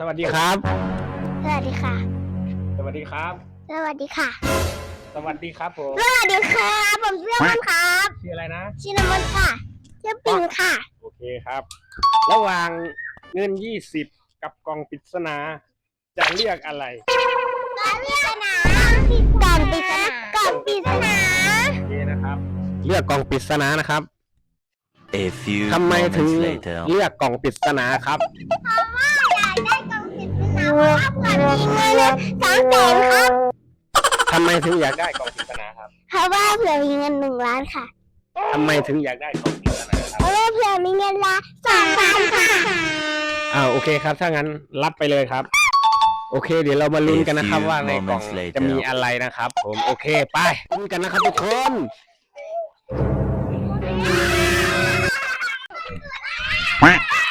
สวัสดีครับ สวัสดีค่ะ สวัสดีครับ สวัสดีค่ะ สวัสดีครับผม สวัสดีค่ะ ผมชื่อมันครับ ชื่ออะไรนะ ชื่อน้ำมันค่ะ ชื่อปิงค่ะ โอเคครับ ระหว่างเงิน20กับกล่องปริศนา จะเลือกอะไรก่อนปริศนาก่อนปริศนาก่อนปริศนา โอเคนะครับ เลือกกล่องปริศนานะครับ A few ทำไมถึง moments later. เลือกกล่องปริศนาครับอยากได้กล่องปริศ นาเพราะว่าเผื่อมีเงินสามแสนครับ ทำไมถึงอยากได้กล่องปริศนาครับเพราะว่าเผื่อมีเงินหนึ่งล้านค่ะ ทำไมถึงอยากได้กล่องปริศนาคเพรับราะว่าเผื่อมีเงินละสองล้านค่ะอ้าวโอเคครับ ถ้างั้นรับไปเลยครับ โอเค เดี๋ยวเรามาลุ้นกันนะครับ A few ว่าในกล่อง moments later จะมีอะไรนะครับ ผมโอเคไปลุ้นกันนะครับทุกคน Quack.